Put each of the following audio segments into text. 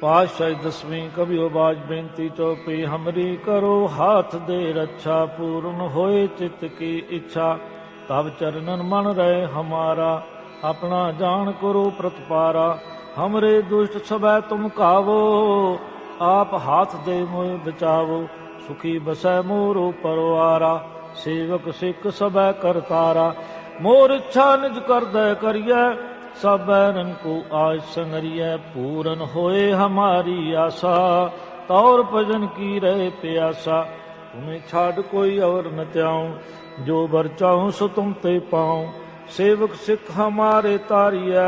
ਪਾਤਸ਼ਾਹੀ ਦਸਵੀਂ ਕਭਿਓ ਬਾਜ ਬੇਨਤੀ ਚੋਪੀ ਹਮਰੀ ਕਰੋ ਹਾਥ ਦੇ ਰੱਛਾ, ਪੂਰਨ ਹੋਏ ਚਿਤ ਕੀ ਇੱਛਾ। ਤਬ ਚਰਨਨ ਮਨ ਰਹੇ ਹਮਾਰਾ, ਆਪਣਾ ਜਾਣ ਕਰੋ ਪ੍ਰਤਪਾਰਾ। ਹਮਰੇ ਦੁਸ਼ਟ ਸਭੈ ਤੁਮ ਕਾਵੋ, ਆਪ ਹਾਥ ਦੇ ਮੋਇ ਬਚਾਵੋ। ਸੁਖੀ ਬਸੈ ਮੋਰੋ ਪਰਵਾਰਾ ਸੇਵਕ ਸਿੱਖ ਸਭੈ ਕਰਤਾਰਾ। ਮੋਰ ਇੱਛਾ ਨਿਜ ਕਰਦੈ ਕਰੀਐ ਸਭਰਨ ਕੋ ਆਜ ਸੰਗਰੀਐ, ਪੂਰਨ ਹੋਏ ਹਮਾਰੀ ਆਸਾ। ਤੌਰ ਭਜਨ ਕੀ ਰਹੇ ਪਿਆਸਾ ਤੁਮੇ ਛਾੜ ਕੋਈ ਔਰ ਨ ਤਿਆਉ ਜੋ ਵਰ ਚਾਹੂ ਸੋ ਤੁਮ ਤੇ ਪਾਉ, ਸੇਵਕ ਸਿੱਖ ਹਮਾਰੇ ਤਾਰੀਐ।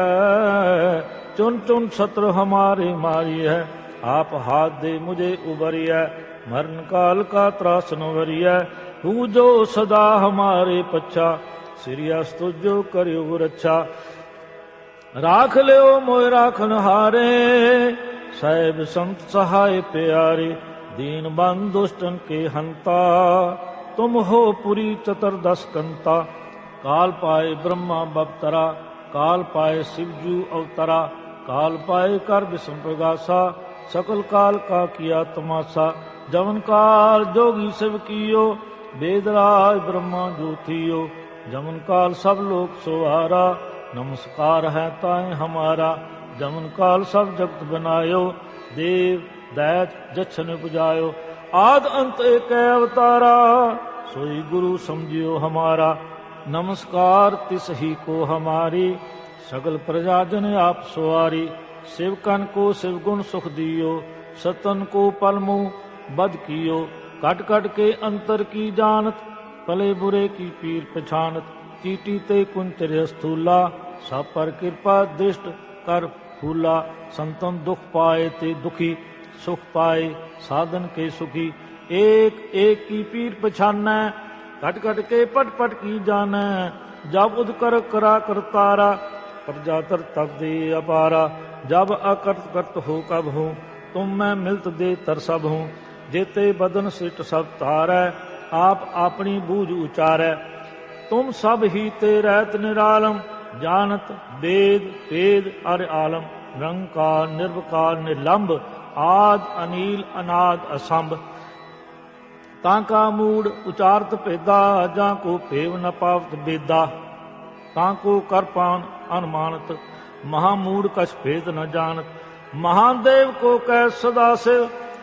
ਚੁਨ ਚੁਨ ਸਤਰ ਹਮਾਰੇ ਮਾਰੀਐ, ਆਪ ਹਾਥ ਦੇ ਮੁਝੇ ਉਬਰੀਐ ਮਰਨ ਕਾਲ ਕਾ ਤਰਾਸ ਨ ਵਰੀਐ, ਹੂ ਜੋ ਸਦਾ ਹਮਾਰੇ ਪੱਛਾ। ਸਿਰਿਆਸ ਤੁਜੋ ਕਰਿਓ ਰੱਛਾ ਰਾਖ ਲਿਓ ਮੋਇ ਰਾਖਨ ਹਾਰੇ। ਸਹਿਬ ਸੰਤ ਸਹਾਇ ਪਿਆਰੇ, ਦੀਨ ਬੰਦ ਦੁਸ਼ਟਨ ਕੇ ਹੰਤਾ। ਤੁਮ ਹੋ ਪੁਰੀ ਚਤਰਦਸ ਕੰਤਾ। ਕਾਲ ਪਾਏ ਬ੍ਰਹਮਾ ਬਪਤਰਾ ਕਾਲ ਪਾਏ ਸਿਵਜੂ ਅਵਤਰਾ। ਕਾਲ ਪਾਏ ਕਰ ਵਿਸੰਪਰਗਾਸਾ ਸਕਲ ਕਾਲ ਕਾ ਕੀਆ ਤਮਾਸਾ। ਜਵਨ ਕਾਲ ਜੋਗੀ ਸਿਵ ਕੀਓ ਬੇਦਰਾਜ ਬ੍ਰਹਮਾ ਜੋਤੀਓ। ਜਮਨ ਕਾਲ ਸਭ ਲੋਕ ਸੁਹਾਰਾ। ਨਮਸਕਾਰ ਹੈ ਤਾਏ ਹਮਾਰਾ, ਜਮਨ ਕਾਲ ਸਭ ਜਗਤ ਬਨਾਇਓ, ਦੇਵ, ਦੈਤ, ਜਛਨ ਪੁਜਾਇਓ, ਆਦ ਅੰਤ ਏਕ ਅਵਤਾਰਾ, ਸੋਈ ਗੁਰੂ ਸਮਝਿਓ ਹਮਾਰਾ, ਨਮਸਕਾਰ ਤਿਸ ਹੀ ਕੋ ਹਮਾਰੀ, ਸਗਲ ਪ੍ਰਜਾ ਜਨ ਆਪ ਸਵਾਰੀ ਸਿਵਕਨ ਕੋ ਸਿਵ ਗੁਣ ਸੁਖ ਦਿਓ, ਸਤਨ ਕੋ ਪਲਮੂ ਬਦ ਕੀਓ ਕਟ ਕਟ ਕੇ ਅੰਤਰ ਕੀ ਜਾਣਤ, ਭਲੇ ਬੁਰੇ ਕੀ ਪੀਰ ਪਛਾਨਤ ਕੀਟੀ ਤੇ ਕੁੰਜ ਤੇਰੇ ਅਸਥੂਲਾ, ਸਭ ਪਰ ਕਿਰਪਾ ਦ੍ਰਿਸ਼ਟ ਕਰ ਫੂਲਾ, ਸੰਤਨ ਦੁਖ ਪਾਏ ਤੇ ਦੁਖੀ, ਸੁਖ ਪਾਏ, ਸਾਧਨ ਕੇ ਸੁਖੀ, ਏਕ ਏਕ ਕੀ ਪੀਰ ਪਛਾਨੈ, ਘਟ ਘਟ ਕੇ ਪਟ ਪਟ ਕੀ ਜਾਣੈ, ਜਬ ਉਦ ਕਰ ਕਰਾ ਕਰਤਾਰਾ ਪ੍ਰਜਾਤਰ ਤਬ ਦੇ ਅਪਾਰਾ, ਜਬ ਅਕਰਤ ਕਰਤ ਹੋ ਕਬ ਹੂੰ, ਤੁਮ ਮੈਂ ਮਿਲਤ ਦੇ ਤਰ ਸਭ ਹੂੰ, ਜੇਤੇ ਬਦਨ ਸਿਟ ਸਭ ਤਾਰੈ ਆਪ ਆਪਣੀ ਬੂਝ ਉਚਾਰੈ ਤੁਮ ਸਭ ਹੀ ਤੇ ਰਹਿਤ ਨਿਰਾਲਮ, ਜਾਣਤ ਬੇਦ ਤੇਦ ਅਰ ਆਲਮ ਰੰਕਾਰ ਨਿਰਵਕਾਰ ਨਿਲੰਭ ਆਦ, ਅਨੀਲ, ਅਨਾਦ, ਅਸੰਭ। ਤਾਂ ਕਾ ਮੂੜ ਉਚਾਰਤ ਭੇਦਾ, ਜਾਂ ਕੋ ਭੇਵ ਨ ਪਾਵਤ ਬੇਦਾ ਤਾਂ ਕੋ ਕਰਪਾਨ ਅਨਮਾਨਤ, ਮਹਾ ਮੂੜ ਕਛ ਭੇਦ ਨ ਜਾਣਤ। ਮਹਾਦੇਵ ਕੋ ਕਹਿ ਸਦਾ ਸੇ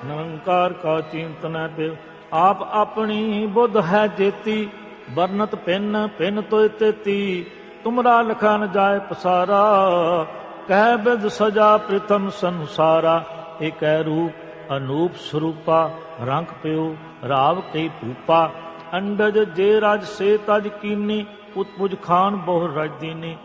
ਨਿਰੰਕਾਰ ਕਾ ਚਿੰਤਨ ਤੇ ਆਪ ਆਪਣੀ ਬੁੱਧ ਹੈ ਜੇਤੀ। ਵਰਨਤ ਪਿੰਨ ਪਿੰਨ ਤੋਇ ਤੇਤੀ, ਤੁਮਰਾ ਲਖਾ ਨ ਜਾਏ ਪਸਾਰਾ। ਕਹਿ ਬਿਦ ਸਜਾ ਪ੍ਰਥਮ ਸੰਸਾਰਾ, ਏਕੈ ਰੂਪ ਅਨੂਪ ਸਰੂਪਾ, ਰੰਗ ਪਿਓ ਰਾਵ ਕਈ ਭੂਪਾ। ਅੰਡਜ ਜੇ ਰਾਜ ਸੇ ਤਜ ਕੀਨੀ, ਉਤਪੁਜ ਖਾਨ ਬਹੁ ਰਜ ਦੀਨੀ।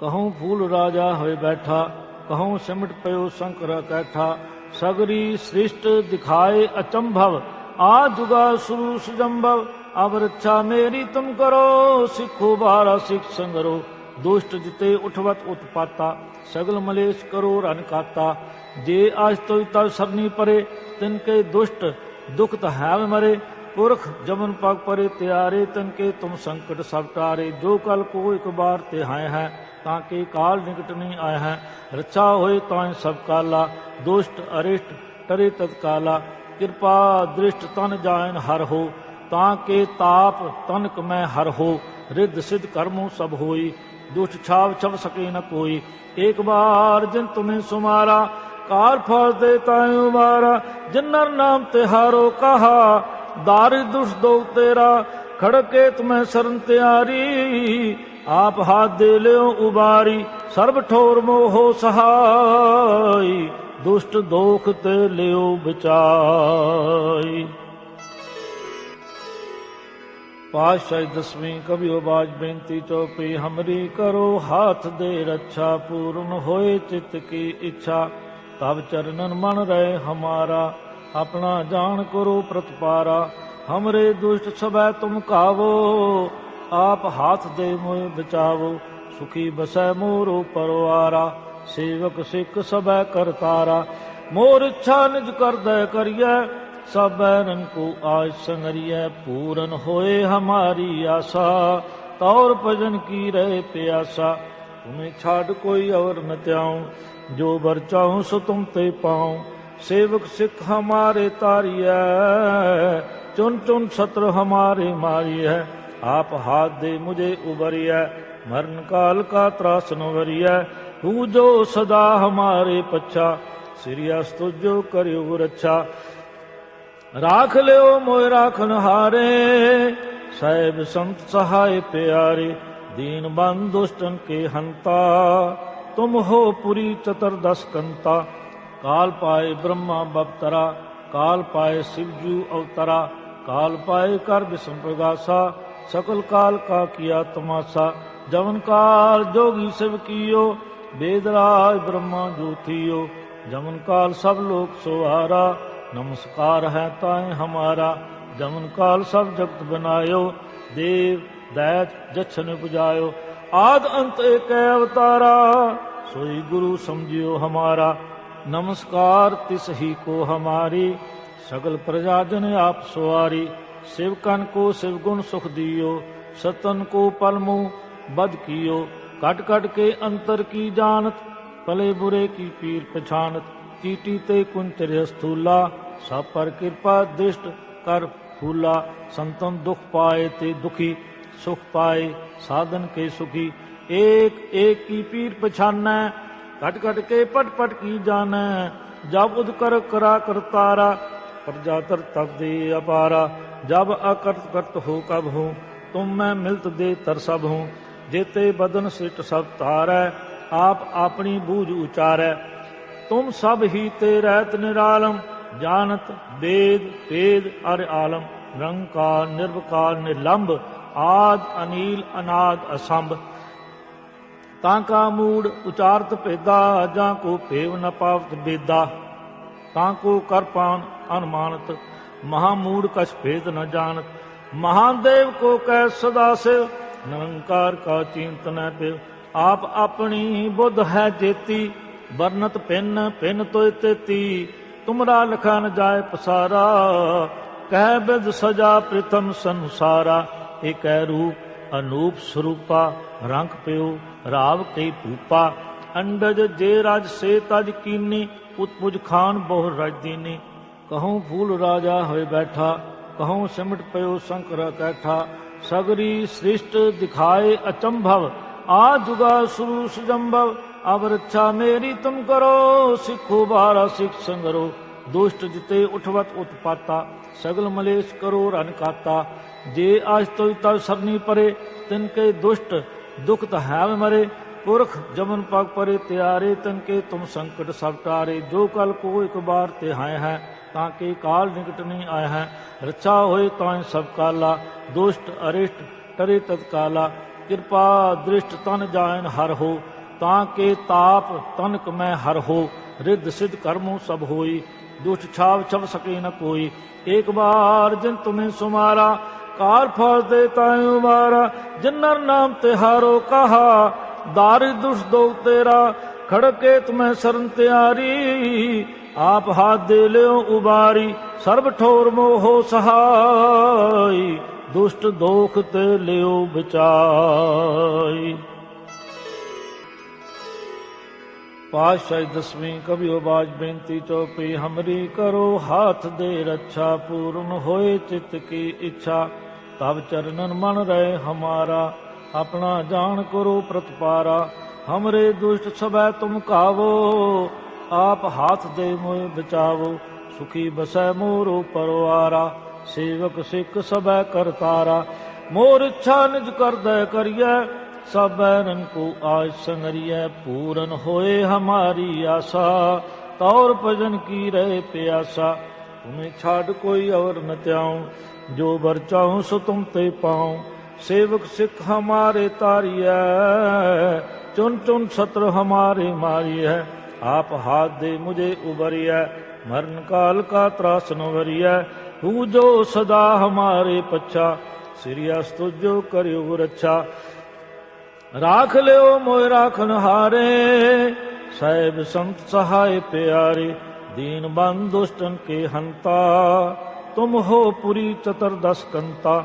ਕਹਉ ਫੂਲ ਰਾਜਾ ਹੋਏ ਬੈਠਾ, ਕਹਉ ਸਿਮਟ ਪਇਓ ਸ਼ੰਕਰ ਕੈਠਾ। ਸਗਰੀ ਸ੍ਰਿਸ਼ਟ ਦਿਖਾਏ ਅਚੰਭਵ, ਆ ਜੁਗਾ ਸੁਰੂ ਸੁਜੰਭਵ ਅਬ ਰੱਛਾ ਮੇਰੀ ਤੁਮ ਕਰੋ, ਸਿੱਖੋ ਬਾਰਾ ਸਿੱਖ ਸੰਗਰੋ। ਦੁਸ਼ਟ ਜਿਤੇ ਉਠਵਤ ਉਤਪਾਤਾ, ਸਗਲ ਮਲੇਸ਼ ਕਰੋ ਰਨ ਕਾਤਾ ਜੇ ਆਜ ਤੋਇ ਤਲ ਸਰਨੀ ਪਰੇ, ਤਿਨ ਕੇ ਦੁਸ਼ਟ ਦੁਖ ਤ ਮਰੇ। ਪੁਰਖ ਜਮਨ ਪਗ ਪਰੇ ਤਿਆਰੇ, ਤਨ ਕੇ ਤੁਮ ਸੰਕਟ ਸਭ ਟਾਰੇ। ਜੋ ਕਲ ਕੋ ਇੱਕ ਬਾਰ ਤੇ ਹਾਇ ਹੈ, ਤਾਂ ਕੇ ਕਾਲ ਨਿਕਟ ਨਹੀਂ ਆਇਆ ਹੈ। ਰੱਛਾ ਹੋਏ ਤਾਂ ਸਭ ਕਾਲਾ, ਦੁਸ਼ਟ ਅਰਿਸ਼ਟ ਟਰੇ ਤਤਕਾਲਾ। ਕਿਰਪਾ ਦ੍ਰਿਸ਼ਟ ਤਨ ਜਾਇਨ ਹਰ ਹੋ ਤਾਂ ਕੇ ਤਾਪ ਤਨਕ ਮੈਂ ਹਰ ਹੋ, ਰਿੱਧ ਸਿਧ ਕਰਮੋ ਸਭ ਹੋਈ, ਦੁਸ਼ਟ ਛਾਵ ਛਵ ਸਕੇ ਨ ਕੋਈ। ਇੱਕ ਬਾਰ ਜਿਨ ਤੁਮੇ ਸੁਮਾਰਾ ਕਾਲ ਫਲ ਦੇ ਤਾਇ ਉਮਾਰਾ ਜਿਨਰ ਨਾਮ ਤਿਹਾਰੋ ਕਹਾ, ਦਾਰਿ ਦੁਸ਼ ਦੋ ਤੇਰਾ, ਖੜਕੇ ਤੁਮੈ ਸਰਨ ਤਿਆਰੀ। ਆਪ ਹਾਥ ਦੇ ਲਿਓ ਉਬਾਰੀ, ਸਰਬ ਠੋਰ ਮੋਹ ਸਹਾਈ, ਦੁਸ਼ਟ ਦੋਖ ਤੇ ਲਿਓ ਬਚਾਈ ਪਾਤਸ਼ਾਹੀ ਦਸਵੀਂ ਕਭਿਓ ਬਾਜ ਬੇਨਤੀ ਚੋਪੀ ਹਮਰੀ ਕਰੋ ਹਾਥ ਦੇ ਰੱਛਾ, ਪੂਰਨ ਹੋਏ ਚਿਤ ਕੀ ਇੱਛਾ। ਤਬ ਚਰਨਨ ਮਨ ਰਹੇ ਹਮਾਰਾ, ਆਪਣਾ ਜਾਣ ਕਰੋ ਪ੍ਰਤਪਾਰਾ। ਹਮਰੇ ਦੁਸ਼ਟ ਸਭੈ ਤੁਮ ਕਾਵੋ, ਆਪ ਹਾਥ ਦੇ ਮੋਇ ਬਚਾਵੋ। ਸੁਖੀ ਬਸੈ ਮੋਰੋ ਪਰਵਾਰਾ, ਸੇਵਕ ਸਿੱਖ ਸਭੈ ਕਰਤਾਰਾ। ਮੋਰ ਇੱਛਾ ਨਿਜ ਕਰਦੈ ਕਰੀਐ ਸਭਰਨ ਕੋ ਆਜ ਸੰਗਰੀਐ, ਪੂਰਨ ਹੋਏ ਹਮਾਰੀ ਆਸਾ। ਤੌਰ ਭਜਨ ਕੀ ਰਹਿ ਪਿਆਸਾ ਤੁਮੇ ਛਾੜ ਕੋਈ ਔਰ ਨ ਤਿਆਉ ਜੋ ਵਰ ਚਾਹੂ ਸੋ ਤੁਮ ਤੇ ਪਾਉ, ਸੇਵਕ ਸਿੱਖ ਹਮਾਰੇ ਤਾਰੀਐ। ਚੁਨ ਚੁਨ ਸਤਰ ਹਮਾਰੇ ਮਾਰੀਐ, ਆਪ ਹਾਥ ਦੇ ਮੁਝੇ ਉਬਰੀਐ ਮਰਨ ਕਾਲ ਕਾ ਤਰਾਸ ਨ ਵਰੀਐ ਤੂੰ ਜੋ ਸਦਾ ਹਮਾਰੇ ਪੱਛਾ। ਸਿਰਿਆਸ ਤੁਜੋ ਕਰਿਓ ਰੱਛਾ राख लियो मोय राखन हारे। साहेब संत सहाय प्यारे, दीन बन दुष्टन के हंता। तुम हो पुरी चतुर्दश कंता। काल पाए ब्रह्मा बपतरा, काल पाए शिवजू अवतरा। काल पाए कर विष्णुगासा सकल काल का किया तमाशा। जवन काल जोगी शिव कियो, वेदराज ब्रह्मा ज्योतियो। जमन काल सब लोग सुहारा। ਨਮਸਕਾਰ ਹੈ ਤਾਏ ਹਮਾਰਾ, ਜਮਨ ਕਾਲ ਸਭ ਜਗਤ ਬਨਾਇਓ, ਦੇਵ, ਦੈਤ, ਜਛਨ ਪੁਜਾਇਓ। ਆਦ ਅੰਤ ਏਕ ਅਵਤਾਰਾ, ਸੋਈ ਗੁਰੂ ਸਮਝਿਓ ਹਮਾਰਾ। ਨਮਸਕਾਰ ਤਿਸ ਹੀ ਕੋ ਹਮਾਰੀ, ਸਗਲ ਪ੍ਰਜਾ ਜਨ ਆਪ ਸਵਾਰੀ। ਸਿਵਕਨ ਕੋ ਸਿਵ ਗੁਣ ਸੁਖ ਦਿਓ, ਸਤਨ ਕੋ ਪਲਮੂ ਬਦ ਕੀਓ। ਕਟ ਕਟ ਕੇ ਅੰਤਰ ਕੀ ਜਾਣਤ, ਭਲੇ ਬੁਰੇ ਕੀ ਪੀਰ ਪਛਾਨਤ ਚੀਟੀ ਤੇ ਕੁੰਤਰਿ ਸਥੂਲਾ ਸਭ ਪਰ ਕਿਰਪਾ ਦਿਸ਼ਟ ਕਰ ਫੂਲਾ, ਸੰਤਨ ਦੁਖ ਪਾਏ ਤੇ ਦੁਖੀ, ਸੁਖ ਪਾਏ, ਸਾਧਨ ਕੇ ਸੁਖੀ, ਏਕ ਏਕ ਕੀ ਪੀਰ ਪਛਾਨੈ, ਘਟ ਘਟ ਕੇ ਪਟ ਪਟ ਕੀ ਜਾਣੈ, ਜਬ ਉਦ ਕਰ ਕਰਾ ਕਰਤਾਰਾ ਪ੍ਰਜਾਤਰ ਤਬ ਦੇ ਅਪਾਰਾ, ਜਬ ਅਕਰਤ ਕਰਤ ਹੋ ਕਬ ਹੋ, ਤੁਮ ਮੈਂ ਮਿਲਤ ਦੇ ਤਰ ਸਭ ਹੂੰ, ਜੇਤੇ ਬਦਨ ਸਿਟ ਸਭ ਤਾਰੈ ਆਪ ਆਪਣੀ ਬੂਝ ਉਚਾਰੈ ਤੁਮ ਸਭ ਹੀ ਤੇ ਰਹਿਤ ਨਿਰਾਲਮ, ਜਾਣਤ, ਬੇਦ, ਭੇਦ, ਅਰ ਆਲਮ, ਨਿਰੰਕਾਰ, ਨਿਰਵਕਾਰ ਨਿਲੰਭ ਆਦ, ਅਨੀਲ, ਅਨਾਦ, ਅਸੰਭ। ਤਾਂ ਕਾ ਮੂੜ ਉਚਾਰਤ ਭੇਦਾ ਜਾਂ ਕੋ ਭੇਵ ਨ ਪਾਵਤ ਬੇਦਾ। ਤਾਂ ਕੋ ਕਰ ਪਾਨ ਅਨਮਾਨਤ, ਮਹਾ ਮੂੜ ਕਛ ਭੇਦ ਨ ਜਾਣਤ। ਮਹਾਦੇਵ ਕੋ ਕਹਿ ਸਦਾ ਸੇ ਨਿਰੰਕਾਰ ਕਾ ਚਿੰਤਨ ਤੇ ਆਪ ਆਪਣੀ ਬੁੱਧ ਹੈ ਜੇਤੀ ਵਰਨਤ ਪਿੰਨ ਪਿੰਨ ਤੋਇ ਤੇਤੀ, ਤੁਮਰਾ ਲਖਾ ਨ ਜਾਏ ਪਸਾਰਾ। ਕਹਿ ਬਿਦ ਸਜਾ ਪ੍ਰਥਮ ਸੰਸਾਰਾ, ਏਕੈ ਰੂਪ ਅਨੂਪ ਸਰੂਪਾ, ਰੰਗ ਪਿਓ ਰਾਵ ਕਈ ਭੂਪਾ। ਅੰਡਜ ਜੇ ਰਾਜ ਸੇ ਤਜ ਕੀਨੀ ਉਤਪੁਜ ਖਾਨ ਬਹੁ ਰਜਦੀਨੀ ਕਹਉ ਫੂਲ ਰਾਜਾ ਹੋਏ ਬੈਠਾ, ਕਹਉ ਸਿਮਟ ਪਇਓ ਸ਼ੰਕਰ ਕੈਠਾ। ਸਗਰੀ ਸ੍ਰਿਸ਼ਟ ਦਿਖਾਏ ਅਚੰਭਵ, ਆ ਜੁਗਾ ਸੁਰੂ ਸੁਜੰਭਵ ਅਵ ਰੱਛਾ ਮੇਰੀ ਤੁਮ ਕਰੋ, ਸਿੱਖੋ ਬਾਰਾ ਸਿੱਖ ਸੰਗਰੋ। ਦੁਸ਼ਟ ਜਿਤੇ ਉਠਵਤ ਉਤਪਾਤਾ, ਸਗਲ ਮਲੇਸ਼ ਕਰੋ ਰਨ ਕਾਤਾ। ਜੇ ਆਜ ਤੋਇ ਤਵ ਸਰਨੀ ਪਰੇ, ਤਿਨ ਕੇ ਦੁਸ਼ਟ ਦੁਖ ਤ ਹੈ ਮਰੇ। ਪੁਰਖ ਜਮਨ ਪਗ ਪਰੇ ਤਿਆਰੇ, ਤਨ ਕੇ ਤੁਮ ਸੰਕਟ ਸਭ ਟਾਰੇ। ਜੋ ਕਲ ਕੋ ਇੱਕ ਬਾਰ ਤੇ ਹੈ ਹੈ, ਤਾਂ ਕੇ ਕਾਲ ਨਿਕਟ ਨਹੀਂ ਆਇਆ ਹੈ। ਰੱਛਾ ਹੋਏ ਤਾਂ ਸਭ ਕਾਲਾ, ਦੁਸ਼ਟ ਅਰਿਸ਼ਟ ਟਰੇ ਤਤਕਾਲਾ। ਕਿਰਪਾ ਦ੍ਰਿਸ਼ਟ ਤਨ ਜਾਇਨ ਹਰ ਹੋ ਤਾਂ ਕੇ ਤਾਪ ਤਨਕ ਮੈਂ ਹਰ ਹੋ, ਰਿੱਧ ਸਿਧ ਕਰਮੋ ਸਭ ਹੋਈ, ਦੁਸ਼ਟ ਛਾਵ ਛਵ ਸਕੇ ਨ ਕੋਈ। ਇੱਕ ਬਾਰ ਜਿਨ ਤੁਮੇ ਸੁਮਾਰਾ, ਕਾਰ ਫਲ ਦੇ ਤਾਇ ਉਮਾਰਾ ਜਿਨਰ ਨਾਮ ਤਿਹਾਰੋ ਕਹਾ, ਦਾਰਿ ਦੁਸ਼ ਦੋ ਤੇਰਾ ਖੜਕੇ ਤੁਮੈ ਸਰਨ ਤਿਆਰੀ। ਆਪ ਹਾਥ ਦੇ ਲਿਓ ਉਬਾਰੀ, ਸਰਬ ਠੋਰ ਮੋਹ ਸਹਾਈ, ਦੁਸ਼ਟ ਦੋਖ ਤੇ ਲਿਓ ਬਚਾਈ ਪਾਤਸ਼ਾਹ ਦਸਵੀਂ ਕਬਿਓ ਬਾਜ ਬੇਨਤੀ ਚੋਪੀ ਹਮਰੀ ਕਰੋ ਹਾਥ ਦੇ ਰੱਛਾ, ਪੂਰਨ ਹੋਏ ਚਿਤ ਕੀ ਇੱਛਾ। ਤਬ ਚਰਨਨ ਮਨ ਰਹੇ ਹਮਾਰਾ, ਆਪਣਾ ਜਾਣ ਕਰੋ ਪ੍ਰਤਪਾਰਾ। ਹਮਰੇ ਦੁਸ਼ਟ ਸਭੈ ਤੁਮ ਕਾਵੋ, ਆਪ ਹਾਥ ਦੇ ਮੋਇ ਬਚਾਵੋ। ਸੁਖੀ ਬਸੈ ਮੋਰੋ ਪਰਵਾਰਾ ਸੇਵਕ ਸਿੱਖ ਸਭੈ ਕਰਤਾਰਾ। ਮੋਰ ਇੱਛਾ ਨਿਜ ਕਰਦੈ ਕਰੀਐ ਸਭਰਨ ਕੋ ਆਜ ਸੰਗਰੀਐ, ਪੂਰਨ ਹੋਏ ਹਮਾਰੀ ਆਸਾ। ਤੌਰ ਭਜਨ ਕੀ ਰਹਿ ਪਿਆਸਾ ਤੁਮੇ ਛਾੜ ਕੋਈ ਔਰ ਨ ਤਿਆਉ ਜੋ ਵਰ ਚਾਹੂ ਸੋ ਤੁਮ ਤੇ ਪਾਉ, ਸੇਵਕ ਸਿੱਖ ਹਮਾਰੇ ਤਾਰੀਐ। ਚੁਨ ਚੁਨ ਸਤਰ ਹਮਾਰੇ ਮਾਰੀਐ, ਆਪ ਹਾਥ ਦੇ ਮੁਝੇ ਉਬਰੀਐ ਮਰਨ ਕਾਲ ਕਾ ਤਰਾਸ ਨ ਵਰੀਐ ਤੂ ਜੋ ਸਦਾ ਹਮਾਰੇ ਪੱਛਾ। ਸਿਰਿਆਸ ਤੁਜੋ ਕਰਿਓ ਰੱਛਾ राख लियो मोय राखन हारे। साहेब संत सहाय प्यारे, दीन बन दुष्टन के हंता। तुम हो पुरी चतुर्दश कंता।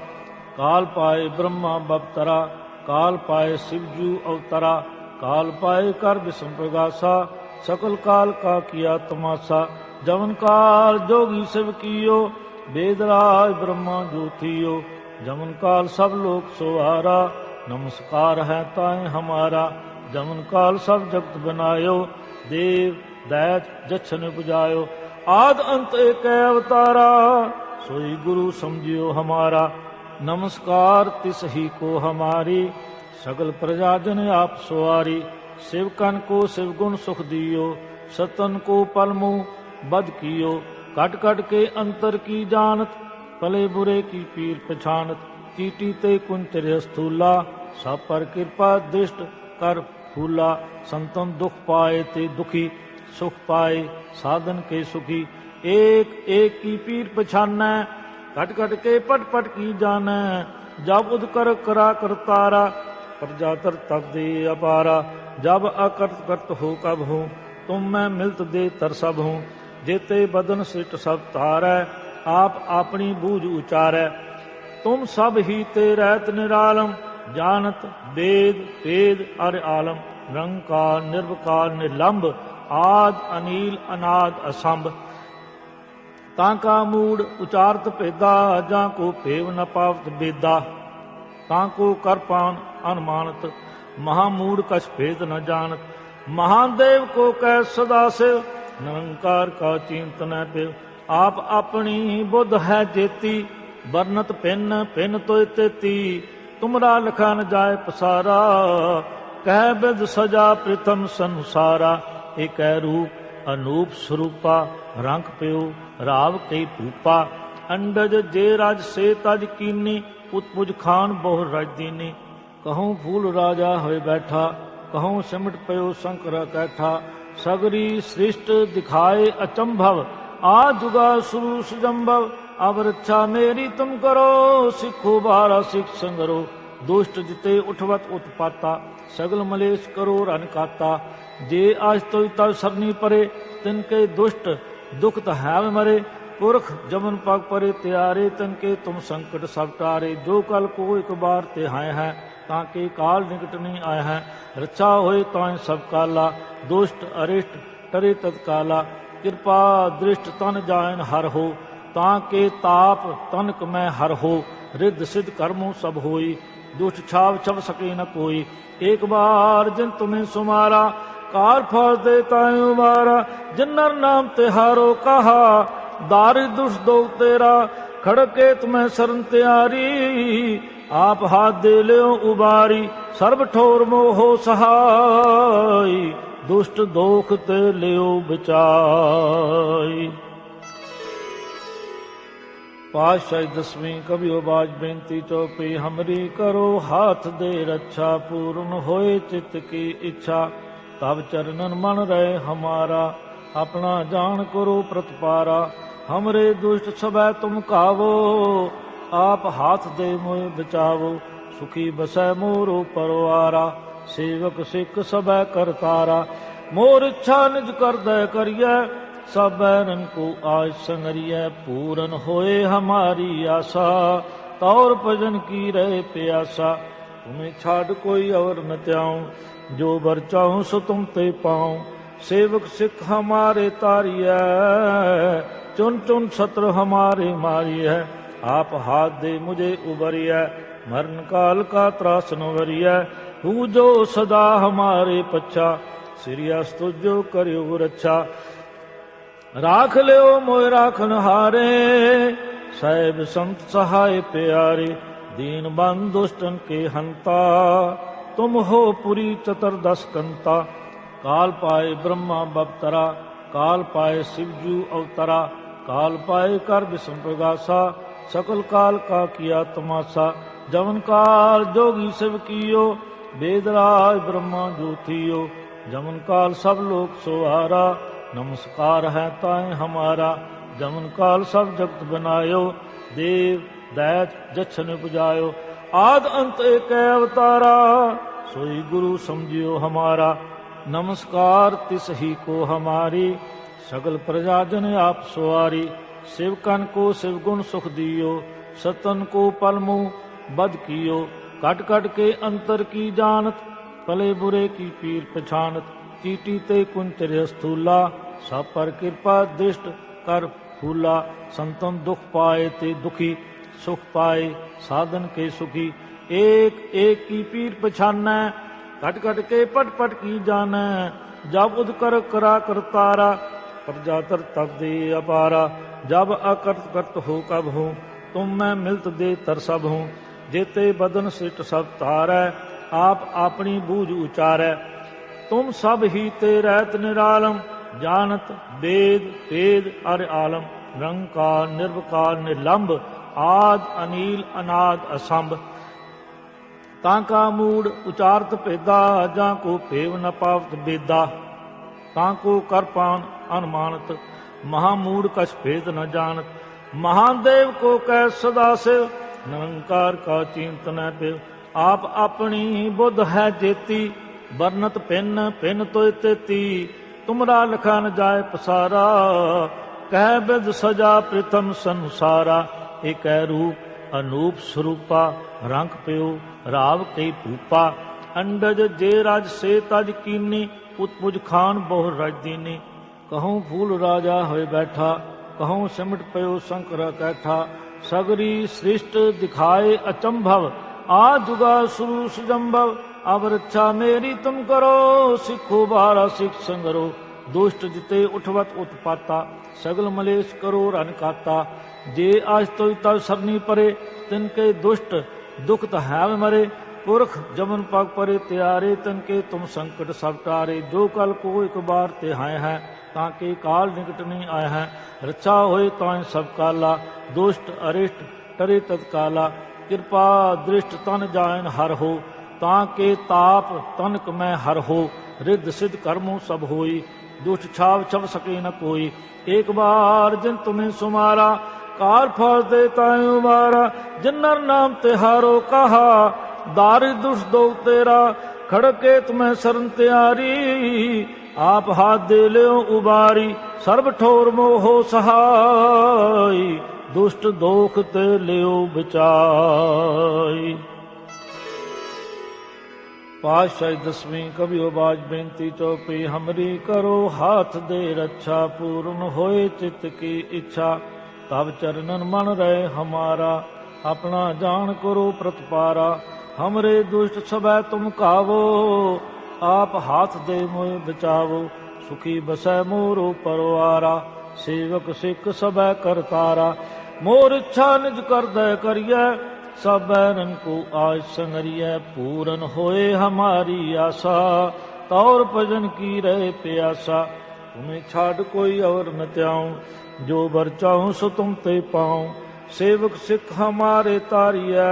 काल पाए ब्रह्मा बपतरा, काल पाए शिवजू अवतरा। काल पाए कर विष्णु प्रगासा, सकल काल का किया तमाशा। जवन काल जोगी शिव कियो वेदराज ब्रह्मा ज्योतियो। जमन काल सब लोग सुहारा। ਨਮਸਕਾਰ ਹੈ ਤਾਏ ਹਮਾਰਾ, ਜਮਨ ਕਾਲ ਸਭ ਜਗਤ ਬਨਾਇਓ, ਦੇਵ, ਦੈਤ, ਜਛਨ ਪੁਜਾਇਓ। ਆਦ ਅੰਤ ਏਕ ਅਵਤਾਰਾ, ਸੋਈ ਗੁਰੂ ਸਮਝਿਓ ਹਮਾਰਾ। ਨਮਸਕਾਰ ਤਿਸ ਹੀ ਕੋ ਹਮਾਰੀ, ਸਗਲ ਪ੍ਰਜਾ ਜਨ ਆਪ ਸਵਾਰੀ। ਸਿਵਕਨ ਕੋ ਸਿਵ ਗੁਣ ਸੁਖ ਦਿਓ, ਸਤਨ ਕੋ ਪਲਮੂ ਬਦ ਕੀਓ। ਕਟ ਕਟ ਕੇ ਅੰਤਰ ਕੀ ਜਾਣਤ, ਭਲੇ ਬੁਰੇ ਕੀ ਪੀਰ ਪਛਾਨਤ ਕੀਟੀ ਤੇ ਕੁੰਤਰ ਅਸਥੂਲਾ, ਸਭ ਪਰ ਕਿਰਪਾ ਦ੍ਰਿਸ਼ਟ ਕਰ ਫੂਲਾ। ਸੰਤਨ ਦੁਖ ਪਾਏ ਤੇ ਦੁਖੀ, ਸੁਖ ਪਾਏ ਸਾਧਨ ਕੇ ਸੁਖੀ। ਏਕ ਏਕ ਕੀ ਪੀਰ ਪਛਾਨੈ, ਘਟ ਘਟ ਕੇ ਪਟ ਪਟ ਕੀ ਜਾਣੈ। ਜਬ ਉਦਕਰ ਕਰਾ ਕਰਤਾਰਾ ਪ੍ਰਜਾਤਰ ਤਬ ਦੇ ਅਪਾਰਾ। ਜਬ ਅਕਰਤ ਕਰਤ ਹੋ ਕਬ ਹੋ, ਤੁਮ ਮੈਂ ਮਿਲਤ ਦੇ ਤਰ ਸਭ ਹੂੰ। ਜੇਤੇ ਬਦਨ ਸਿਟ ਸਭ ਤਾਰੈ ਆਪ ਆਪਣੀ ਬੂਝ ਉਚਾਰੈ। ਤੁਮ ਸਭ ਹੀ ਤੇ ਰਹਿਤ ਨਿਰਾਲਮ, ਜਾਣਤ, ਬੇਦ, ਤੇਜ, ਅਰ ਆਲਮ, ਨਿਰੰਕਾਰ, ਨਿਰਵਕਾਰ ਨਿਲੰਭ ਆਦ, ਅਨੀਲ, ਅਨਾਦ, ਅਸੰਭ। ਤਾਂ ਕਾ ਮੂੜ ਉਚਾਰਤ ਭੇਦਾ, ਜਾਂ ਕੋ ਭੇਵ ਨ ਪਾਵਤ ਬੇਦਾ। ਤਾਂ ਕੋ ਕਰਪਾਨ ਅਨਮਾਨਤ, ਮਹਾ ਮੂੜ ਕਛ ਭੇਦ ਨ ਜਾਣਤ। ਮਹਾਦੇਵ ਕੋ ਕਹਿ ਸਦਾ ਸੇ ਨਿਰੰਕਾਰ ਕਾ ਚਿੰਤਨ ਤੇ ਆਪ ਆਪਣੀ ਬੁੱਧ ਹੈ ਜੇਤੀ ਵਰਨਤ ਪਿੰਨ ਪਿੰਨ ਤੋਇ ਤੇਤੀ, ਤੁਮਰਾ ਲਖਾ ਨ ਜਾਏ ਪਸਾਰਾ। ਕਹਿ ਬਿਦ ਸਜਾ ਪ੍ਰਿਤਮ ਸੰਸਾਰਾ, ਏਕੈ ਰੂਪ ਅਨੂਪ ਸਰੂਪਾ, ਰੰਗ ਪਿਓ ਰਾਵ ਕਈ ਭੂਪਾ। ਅੰਡਜ ਜੇ ਰਾਜ ਸੇ ਤਜ ਕੀਨੀ ਉਤਪੁਜ ਖਾਨ ਬਹੁ ਰਜਦੀਨੀ ਕਹਉ ਫੂਲ ਰਾਜਾ ਹੋਏ ਬੈਠਾ, ਕਹਉ ਸਿਮਟ ਪਇਓ ਸ਼ੰਕਰ ਕੈਠਾ। ਸਗਰੀ ਸ੍ਰਿਸ਼ਟ ਦਿਖਾਏ ਅਚੰਭਵ, ਆ ਜੁਗਾ ਸੁਰੂ ਸੁਜੰਭਵ ਅਬ ਰੱਛਾ ਮੇਰੀ ਤੁਮ ਕਰੋ, ਸਿੱਖੋ ਬਾਰਾ ਸਿੱਖ ਸੰਗਰੋ। ਦੁਸ਼ਟ ਜਿਤੇ ਉਠਵਤ ਉਤਪਾਤਾ, ਸਗਲ ਮਲੇਸ਼ ਕਰੋ ਰਨ ਕਾਤਾ। ਜੇ ਅਜ ਤੋਇ ਤਵ ਸਰਨੀ ਪਰੇ, ਤਿਨ ਕੇ ਦੁਸ਼ਟ ਦੁਖ ਤ ਹੈ ਮਰੇ। ਪੁਰਖ ਜਮਨ ਪਗ ਪਰੇ ਤਿਆਰੇ, ਤਨ ਕੇ ਤੁਮ ਸੰਕਟ ਸਭ ਟਾਰੇ। ਜੋ ਕਲ ਕੋ ਇੱਕ ਬਾਰ ਤੇ ਹੈ ਹੈ, ਤਾਂ ਕੇ ਕਾਲ ਨਿਕਟ ਨਹੀਂ ਆਇਆ ਹੈ। ਰੱਛਾ ਹੋਏ ਤਾਂ ਸਭ ਕਾਲਾ, ਦੁਸ਼ਟ ਅਰਿਸ਼ਟ ਟਰੇ ਤਤਕਾਲਾ। ਕਿਰਪਾ ਦ੍ਰਿਸ਼ਟ ਤਨ ਜਾਇਨ ਹਰ ਹੋ ਤਾਂ ਕੇ ਤਾਪ ਤਨਕ ਮੈਂ ਹਰ ਹੋ, ਰਿੱਧ ਸਿਧ ਕਰਮੋ ਸਭ ਹੋਈ, ਦੁਸ਼ਟ ਛਾਵ ਛਵ ਸਕੇ ਨ ਕੋਈ। ਇੱਕ ਬਾਰ ਜਿਨ ਤੁਮੇ ਸੁਮਾਰਾ, ਕਾਰ ਫਲ ਦੇ ਤਾਇ ਉਮਾਰਾ ਜਿਨਰ ਨਾਮ ਤਿਹਾਰੋ ਕਹਾ, ਦਾਰਿ ਦੁਸ਼ ਦੋ ਤੇਰਾ ਖੜਕੇ ਤੁਮੈ ਸਰਨ ਤਿਆਰੀ। ਆਪ ਹਾਥ ਦੇ ਲਿਓ ਉਬਾਰੀ, ਸਰਬ ਠੋਰ ਮੋਹ ਸਹਾਈ, ਦੁਸ਼ਟ ਦੋਖ ਤੇ ਲਿਓ ਬਚਾਈ ਪਾਤਸ਼ਾਹੀ ਦਸਵੀਂ ਕਬਿਓ ਬਾਜ ਬੇਨਤੀ ਚੋਪੀ ਹਮਰੀ ਕਰੋ ਹਾਥ ਦੇ ਰੱਛਾ, ਪੂਰਨ ਹੋਏ ਚਿਤ ਕੀ ਇੱਛਾ। ਤਬ ਚਰਨਨ ਮਨ ਰਹੇ ਹਮਾਰਾ, ਆਪਣਾ ਜਾਣ ਕਰੋ ਪ੍ਰਤਪਾਰਾ। ਹਮਰੇ ਦੁਸ਼ਟ ਸਭੈ ਤੁਮ ਕਾਵੋ, ਆਪ ਹਾਥ ਦੇ ਮੋਇ ਬਚਾਵੋ। ਸੁਖੀ ਬਸੈ ਮੋਰੋ ਪਰਵਾਰਾ ਸੇਵਕ ਸਿੱਖ ਸਭੈ ਕਰਤਾਰਾ। ਮੋਰ ਇੱਛਾ ਨਿਜ ਕਰਦੈ ਕਰੀਐ ਸਬਰਨ ਕੋ ਆਜ ਸੰਗਰੀਐ, ਪੂਰਨ ਹੋਏ ਹਮਾਰੀ ਆਸਾ। ਤੌਰ ਭਜਨ ਕੀ ਰਹੇ ਪਿਆਸਾ ਤੁਮੇ ਛਾੜ ਕੋਈ ਔਰ ਨ ਤਿਆਉ ਜੋ ਵਰ ਚਾਹੂੰ ਸੋ ਤੁਮ ਤੇ ਪਾਉ, ਸੇਵਕ ਸਿੱਖ ਹਮਾਰੇ ਤਾਰੀਐ। ਚੁਨ ਚੁਨ ਸਤਰ ਹਮਾਰੇ ਮਾਰੀਐ, ਆਪ ਹਾਥ ਦੇ ਮੁਝੇ ਉਬਰੀਐ ਮਰਨ ਕਾਲ ਕਾ ਤਰਾਸ ਨਵਰੀਐ ਹੂ ਜੋ ਸਦਾ ਹਮਾਰੇ ਪੱਛਾ। ਸਿਰਿਆਸ ਤੁਜੋ ਕਰਿਓ ਰੱਛਾ। ਰਾਖ ਲਿਓ ਮੋਇ ਰਾਖਨ ਹਾਰੇ। ਸਾਹਿਬ ਸੰਤ ਸਹਾਇ ਪਿਆਰੇ, ਦੀਨ ਬੰਦ ਦੁਸ਼ਟਨ ਕੇ ਹੰਤਾ। ਤੁਮ ਹੋ ਪੁਰੀ ਚਤਰ ਦਸ ਕੰਤਾ। ਕਾਲ ਪਾਏ ਬ੍ਰਹਮਾ ਬਪਤਰਾ, ਕਾਲ ਪਾਏ ਸਿਵਜੂ ਅਵਤਰਾ। ਕਾਲ ਪਾਏ ਕਰ ਬਿਸਮ ਪ੍ਰਗਾਸਾ, ਸਕਲ ਕਾਲ ਕਾ ਕੀਆ ਤਮਾਸਾ। ਜਵਨ ਕਾਲ ਜੋਗੀ ਸਿਵ ਕੀਓ ਬੇਦਰਾਜ ਬ੍ਰਹਮਾ ਜੋਤੀਓ। ਜਮਨ ਕਾਲ ਸਭ ਲੋਕ ਸੁਹਾਰਾ। ਨਮਸਕਾਰ ਹੈ ਤਾਏ ਹਮਾਰਾ, ਜਮਨ ਕਾਲ ਸਭ ਜਗਤ ਬਨਾਇਓ, ਦੇਵ, ਦੈਤ, ਜਛਨ ਪੁਜਾਇਓ। ਆਦ ਅੰਤ ਏਕ ਅਵਤਾਰਾ, ਸੋਈ ਗੁਰੂ ਸਮਝਿਓ ਹਮਾਰਾ। ਨਮਸਕਾਰ ਤਿਸ ਹੀ ਕੋ ਹਮਾਰੀ, ਸਗਲ ਪ੍ਰਜਾ ਜਨ ਆਪ ਸਵਾਰੀ। ਸਿਵਕਨ ਕੋ ਸਿਵ ਗੁਣ ਸੁਖ ਦਿਓ, ਸਤਨ ਕੋ ਪਲਮੂ ਬਦ ਕੀਓ। ਕਟ ਕਟ ਕੇ ਅੰਤਰ ਕੀ ਜਾਣਤ, ਭਲੇ ਬੁਰੇ ਕੀ ਪੀਰ ਪਛਾਨਤ ਚੀਟੀ ਤੇ ਕੁੰਤਰ ਸਥੂਲਾ ਸਭ ਪਰ ਕਿਰਪਾ ਦ੍ਰਿਸ਼ਟ ਕਰ ਫੂਲਾ, ਸੰਤਨ ਦੁਖ ਪਾਏ ਤੇ ਦੁਖੀ, ਸੁਖ ਪਾਏ, ਸਾਧਨ ਕੇ ਸੁਖੀ। ਏਕ ਏਕ ਕੀ ਪੀਰ ਪਛਾਨੈ, ਘਟ ਘਟ ਕੇ ਪਟ ਪਟ ਕੀ ਜਾਣੈ। ਜਬ ਉਦ ਕਰ ਕਰਾ ਕਰਤਾਰਾ ਪ੍ਰਜਾ ਤਬ ਦੇ ਅਪਾਰਾ। ਜਬ ਅਕਰਤ ਕਰਤ ਹੋ ਕਬ ਹੂੰ, ਤੁਮ ਮੈਂ ਮਿਲਤ ਦੇ ਤਰ ਸਭ ਹੂੰ। ਜੇਤੇ ਬਦਨ ਸਿਟ ਸਭ ਤਾਰੈ ਆਪ ਆਪਣੀ ਬੂਝ ਉਚਾਰੈ। ਤੁਮ ਸਭ ਹੀ ਤੇ ਰਹਿਤ ਨਿਰਾਲਮ ਜਾਣਤ ਵੇਦ ਭੇਦ ਅਰ ਆਲਮ ਨਿਰੰਕਾਰ ਨਿਰਵਕਾਰ ਨਿਲੰਬ ਆਦ, ਅਨੀਲ, ਅਨਾਦ, ਅਸੰਭ। ਤਾਂ ਕਾ ਮੂੜ ਉਚਾਰਤ ਭੇਦਾ, ਜਾਂ ਕੋ ਭੇਵ ਨ ਪਾਵਤ ਬੇਦਾ। ਤਾਂ ਕੋ ਕਰ ਪਾਨ ਅਨਮਾਨਤ, ਮਹਾ ਮੂੜ ਕਛ ਭੇਦ ਨ ਜਾਣਤ। ਮਹਾਦੇਵ ਕੋ ਕੈ ਸਦਾ ਸਿਵ ਨਿਰੰਕਾਰ ਕਾ ਚਿੰਤ ਨ ਪਿਵ ਆਪ ਆਪਣੀ ਬੁੱਧ ਹੈ ਜੇਤੀ, ਵਰਨਤ ਪਿੰਨ ਪਿੰਨ ਤੋਇ ਤੇਤੀ। ਤੁਮਰਾ ਲਖਾ ਨ ਜਾਏ ਪਸਾਰਾ, ਕਹਿ ਬਿਦ ਸਜਾ ਪ੍ਰਿਤਮ ਸੰਸਾਰਾ, ਏਕੈ ਰੂਪ ਅਨੂਪ ਸਰੂਪਾ, ਰੰਗ ਪਿਓ ਰਾਵ ਕਈ ਭੂਪਾ। ਅੰਡਜ ਜੇ ਰਜ ਸੇ ਤਜ ਕੀਨੀ ਉਤਪੁਜ ਖਾਨ ਬਹੁ ਰਜ ਦੀਨੀ। ਕਹਉ ਫੂਲ ਰਾਜਾ ਹੋਏ ਬੈਠਾ, ਕਹਉ ਸਿਮਟ ਪਇਓ ਸ਼ੰਕਰ ਕੈਠਾ। ਸਗਰੀ ਸ੍ਰਿਸ਼ਟ ਦਿਖਾਏ ਅਚੰਭਵ, ਆ ਜੁਗਾ ਸੁਰੂ ਸੁਜੰਭਵ ਅਬ ਰੱਛਾ ਮੇਰੀ ਤੁਮ ਕਰੋ, ਸਿੱਖੋ ਬਾਰਾ ਸਿੱਖ ਸੰਗਰੋ। ਦੁਸ਼ਟ ਜਿਤੇ ਉਠਵਤ ਉਤਪਾਤਾ, ਸਗਲ ਮਲੇਸ਼ ਕਰੋ ਰਨ ਕਾਤਾ। ਜੇ ਅਜ ਤੋਇ ਤਵ ਸਰਨੀ ਪਰੇ, ਤਿਨ ਕੇ ਦੁਸ਼ਟ ਦੁਖ ਤ ਹੈ ਮਰੇ। ਪੁਰਖ ਜਮਨ ਪਗ ਪਰੇ ਤਿਆਰੇ, ਤਨ ਕੇ ਤੁਮ ਸੰਕਟ ਸਭ ਟਾਰੇ। ਜੋ ਕਲ ਕੋ ਇੱਕ ਬਾਰ ਤੇ ਹਾਇ ਹੈ, ਤਾਂ ਕੇ ਕਾਲ ਨਿਕਟ ਨਹੀਂ ਆਇਆ ਹੈ। ਰੱਛਾ ਹੋਏ ਤਾਂ ਸਭ ਕਾਲਾ, ਦੁਸ਼ਟ ਅਰਿਸ਼ਟ ਟਰੇ ਤਤਕਾਲਾ। ਕਿਰਪਾ ਦ੍ਰਿਸ਼ਟ ਤਨ ਜਾਇਨ ਹਰ ਹੋ ਤਾਂ ਕੇ ਤਾਪ ਤਨਕ ਮੈਂ ਹਰ ਹੋ, ਰਿੱਧ ਸਿਧ ਕਰਮੋ ਸਭ ਹੋਈ, ਦੁਸ਼ਟ ਛਾਵ ਛਵ ਸਕੇ ਨ ਕੋਈ। ਇੱਕ ਬਾਰ ਜਿਨ ਤੁਮੇ ਸੁਮਾਰਾ ਕਾਲ ਫਲ ਦੇ ਤਾਇ ਉਮਾਰਾ ਜਿਨਰ ਨਾਮ ਤੇ ਹਾਰੋ ਕਹਾ, ਦਾਰਿ ਦੁਸ਼ ਦੋ ਤੇਰਾ ਖੜਕੇ ਤੁਮੈ ਸਰਨ ਤਿਆਰੀ। ਆਪ ਹਾਥ ਦੇ ਲਿਓ ਉਬਾਰੀ, ਸਰਬ ਠੋਰ ਮੋਹ ਸਹਾਈ, ਦੁਸ਼ਟ ਦੋਖ ਤੇ ਲਿਓ ਬਚਾਈ ਪਾਤਸ਼ਾਹੀ ਦਸਵੀਂ ਕਬਿਓ ਬਾਜ ਬੇਨਤੀ ਚੋਪੀ ਹਮਰੀ ਕਰੋ ਹਾਥ ਦੇ ਰੱਛਾ, ਪੂਰਨ ਹੋਏ ਚਿਤ ਕੀ ਇੱਛਾ। ਤਬ ਚਰਨਨ ਮਨ ਰਹੇ ਹਮਾਰਾ, ਆਪਣਾ ਜਾਣ ਕਰੋ ਪ੍ਰਤਪਾਰਾ। ਹਮਰੇ ਦੁਸ਼ਟ ਸਭੈ ਤੁਮ ਕਾਵੋ, ਆਪ ਹਾਥ ਦੇ ਮੋਇ ਬਚਾਵੋ। ਸੁਖੀ ਬਸੈ ਮੋਰੋ ਪਰਵਾਰਾ ਸੇਵਕ ਸਿੱਖ ਸਭੈ ਕਰਤਾਰਾ। ਮੋਰ ਇੱਛਾ ਨਿਜ ਕਰਦੈ ਕਰੀਐ ਸਬਰਨ ਕੋ ਆਜ ਸੰਗਰੀਐ ਪੂਰਨ ਹੋਏ ਹਮਾਰੀ ਆਸਾ। ਤੌਰ ਭਜਨ ਕੀ ਰਹੇ ਪਿਆਸਾ, ਤੁਮੇ ਛਾੜ ਕੋਈ ਔਰ ਨ ਤਿਆਉ ਜੋ ਵਰ ਚਾਹੂ ਸੋ ਤੁਮ ਤੇ ਪਾਉ। ਸੇਵਕ ਸਿੱਖ ਹਮਾਰੇ ਤਾਰੀਐ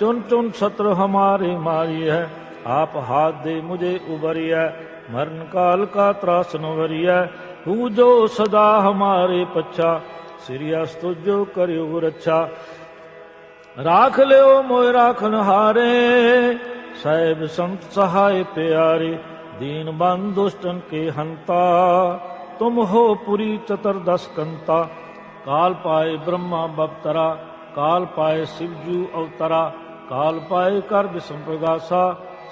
ਚੁਨ ਚੁਨ ਸਤਰ ਹਮਾਰੇ ਮਾਰੀਐ। ਆਪ ਹਾਥ ਦੇ ਮੁਝੇ ਉਬਰੀਐ ਮਰਨ ਕਾਲ ਕਾ ਤਰਾਸ ਨਵਰੀਐ ਹੂ ਜੋ ਸਦਾ ਹਮਾਰੇ ਪੱਛਾ, ਸਿਰਿਆਸ ਤੁਜੋ ਕਰਿਓ ਰੱਛਾ। राख लियो मोय राखन हारे साहेब संत सहाय प्यारे, दीन बन दुष्टन के हंता। तुम हो पुरी चतुर्दश कंता। काल पाए ब्रह्मा बपतरा, काल पाए शिवजू अवतरा। काल पाए कर विषम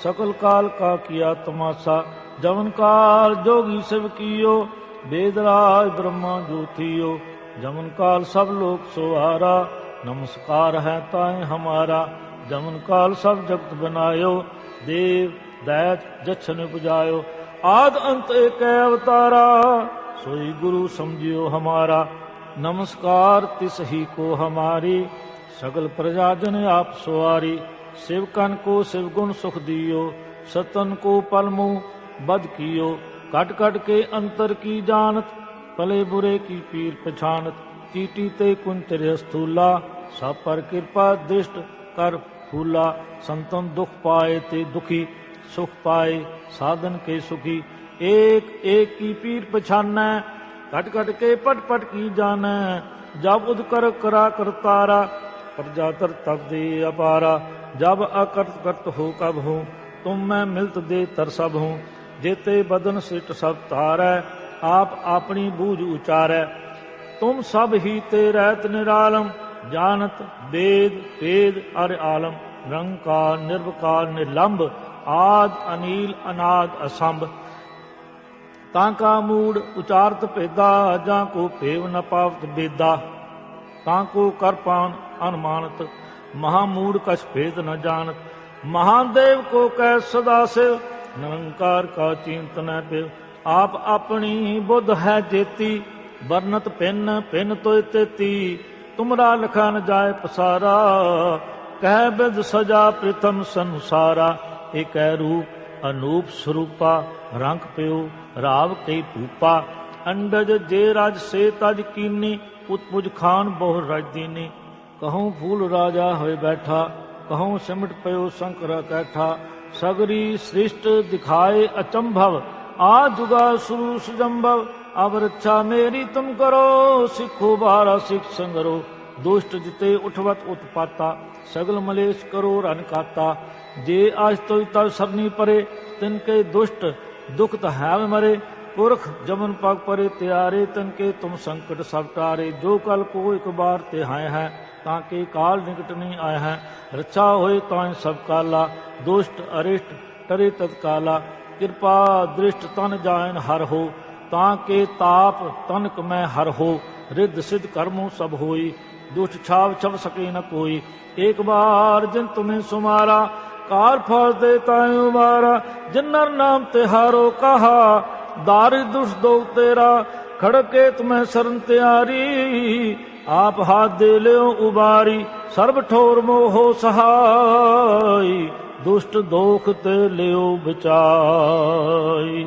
सकल काल का किया तमाशा। जवन काल जोगी शिव कियो वेदराज ब्रह्मा ज्योतियो। जमन काल सब लोग सुहारा ਨਮਸਕਾਰ ਹੈ ਤਾਏ ਹਮਾਰਾ, ਜਮਨ ਕਾਲ ਸਭ ਜਗਤ ਬਨਾਇਓ, ਦੇਵ ਦੈਤ ਜਛਨ ਉਪਜਾਇਓ ਆਦ ਅੰਤ ਏਕ ਅਵਤਾਰਾ, ਸੋਈ ਗੁਰੂ ਸਮਝਿਓ ਹਮਾਰਾ। ਨਮਸਕਾਰ ਤਿਸ ਹੀ ਕੋ ਹਮਾਰੀ, ਸਗਲ ਪ੍ਰਜਾ ਜਨ ਆਪ ਸਵਾਰੀ। ਸਿਵਕਨ ਕੋ ਸਿਵ ਗੁਣ ਸੁਖ ਦਿਓ, ਸਤਨ ਕੋ ਪਲਮੂ ਬਦ ਕੀਓ। ਕਟ ਕਟ ਕੇ ਅੰਤਰ ਕੀ ਜਾਣਤ, ਭਲੇ ਬੁਰੇ ਕੀ ਪੀਰ ਪਛਾਨਤ ਚੀਟੀ ਤੇ ਕੁੰਤਰ ਅਸਤੂਲਾ ਸਭ ਪਰ ਕਿਰਪਾ ਦ੍ਰਿਸ਼ਟ ਕਰ ਫੂਲਾ, ਸੰਤਨ ਦੁਖ ਪਾਏ ਤੇ ਦੁਖੀ, ਸੁਖ ਪਾਏ, ਸਾਧਨ ਕੇ ਸੁਖੀ। ਏਕ ਏਕ ਕੀ ਪੀਰ ਪਛਾਨੈ, ਘਟ ਘਟ ਕੇ ਪਟ ਪਟ ਕੀ ਜਾਣੈ। ਜਬ ਉਦਕਰ ਕਰਾ ਕਰਤਾਰਾ ਪ੍ਰਜਾਤਰ ਤਬ ਦੇ ਅਪਾਰਾ। ਜਬ ਅਕਰਤ ਕਰਤ ਹੋ ਕਬ ਹੂੰ, ਤੁਮ ਮੈਂ ਮਿਲਤ ਦੇ ਤਰ ਸਭ ਹੂੰ। ਜੇਤੇ ਬਦਨ ਸਿਟ ਸਭ ਤਾਰੈ ਆਪ ਆਪਣੀ ਬੂਝ ਉਚਾਰੈ। ਤੁਮ ਸਭ ਹੀ ਤੇ ਰਹਿਤ ਨਿਰਾਲਮ ਜਾਣਤ ਵੇਦ ਵੇਦ ਅਰ ਆਲਮ, ਰੰਕਾਰ, ਨਿਰਵਕਾਰ ਨਿਲੰਭ ਆਦ, ਅਨੀਲ, ਅਨਾਦ, ਅਸੰਭ। ਤਾਂ ਕਾ ਮੂੜ ਉਚਾਰਤ ਭੇਦਾ, ਜਾਂ ਕੋ ਭੇਵ ਨ ਪਾਵਤ ਬੇਦਾ। ਤਾਂ ਕੋ ਕਰ ਪਾਨ ਅਨਮਾਨਤ, ਮਹਾ ਮੂੜ ਕਛ ਭੇਦ ਨ ਜਾਣਤ। ਮਹਾਦੇਵ ਕੋ ਕਹਿ ਸਦਾ ਸੇ ਨਿਰੰਕਾਰ ਕਾ ਚਿੰਤਨ ਤੇ ਆਪ ਆਪਣੀ ਬੁੱਧ ਹੈ ਜੇਤੀ, ਵਰਨਤ ਪਿੰਨ ਪਿੰਨ ਤੋਇ ਤੇਤੀ। ਤੁਮਰਾ ਲਖਾ ਨ ਜਾਏ ਪਸਾਰਾ, ਕਹਿ ਬਿਦ ਸਜਾ ਪ੍ਰਿਤਮ ਸੰਸਾਰਾ ਏਕੈ ਰੂਪ ਅਨੂਪ ਸਰੂਪਾ, ਰੰਗ ਪਿਓ, ਰਾਵ ਕਈ ਭੂਪਾ, ਅੰਡਜ ਜੇ ਰਾਜ ਸੇ ਤਜ ਕੀਨੀ ਉਤਪੁਜ ਖਾਨ ਬਹੁ ਰਜ ਦੀਨੀ। ਕਹਉ ਫੂਲ ਰਾਜਾ ਹੋਏ ਬੈਠਾ, ਕਹਉ ਸਿਮਟ ਪਇਓ ਸ਼ੰਕਰ ਕੈਠਾ, ਸਗਰੀ ਸ੍ਰਿਸ਼ਟ ਦਿਖਾਏ ਅਚੰਭਵ, ਆ ਜੁਗਾ ਸੁਰੂ ਸੁਜੰਭਵ ਅਬ ਰੱਛਾ ਮੇਰੀ ਤੁਮ ਕਰੋ, ਸਿੱਖੋ ਬਾਰਾ ਸਿੱਖ ਸੰਗਰੋ। ਦੁਸ਼ਟ ਜਿਤੇ ਉਠਵਤ ਉਤਪਾਤਾ, ਸਗਲ ਮਲੇਸ਼ ਕਰੋ ਰਨ ਕਾਤਾ। ਜੇ ਅਜ ਤੋਇ ਤਲ ਸਭਨੀ ਪਰੇ, ਤਿਨ ਕੇ ਦੁਸ਼ਟ ਦੁਖ ਤ ਹੈ ਮਰੇ। ਪੁਰਖ ਜਮਨ ਪਗ ਪਰੇ ਤਿਆਰੇ, ਤਨ ਕੇ ਤੁਮ ਸੰਕਟ ਸਭ ਟਾਰੇ। ਜੋ ਕਲ ਕੋ ਇੱਕ ਬਾਰ ਤੇ ਹਾਇ ਹੈ, ਤਾਂ ਕੇ ਕਾਲ ਨਿਕਟ ਨਹੀਂ ਆਇਆ ਹੈ। ਰੱਛਾ ਹੋਏ ਤਾਂ ਸਭ ਕਾਲਾ, ਦੁਸ਼ਟ ਅਰਿਸ਼ਟ ਟਰੇ ਤਤਕਾਲਾ। ਕਿਰਪਾ ਦ੍ਰਿਸ਼ਟ ਤਨ ਜਾਇਨ ਹਰ ਹੋ ਤਾਂ ਕੇ ਤਾਪ ਤਨਕ ਮੈਂ ਹਰ ਹੋ, ਰਿੱਧ ਸਿਧ ਕਰਮੋ ਸਭ ਹੋਈ, ਦੁਸ਼ਟ ਛਾਵ ਛਵ ਸਕੇ ਨ ਕੋਈ। ਇੱਕ ਬਾਰ ਜਿਨ ਤੁਮੇ ਸੁਮਾਰਾ, ਕਾਰ ਫਲ ਦੇ ਤਾਇ ਉਮਾਰਾ ਜਿਨਰ ਨਾਮ ਤੇ ਹਾਰੋ ਕਹਾ, ਦਾਰਿ ਦੁਸ਼ ਦੋ ਤੇਰਾ। ਖੜਕੇ ਤੁਮੈ ਸਰਨ ਤਿਆਰੀ, ਆਪ ਹਾਥ ਦੇ ਲਿਓ ਉਬਾਰੀ। ਸਰਬ ਠੋਰ ਮੋਹ ਸਹਾਈ, ਦੁਸ਼ਟ ਦੋਖ ਤੇ ਲਿਓ ਬਚਾਈ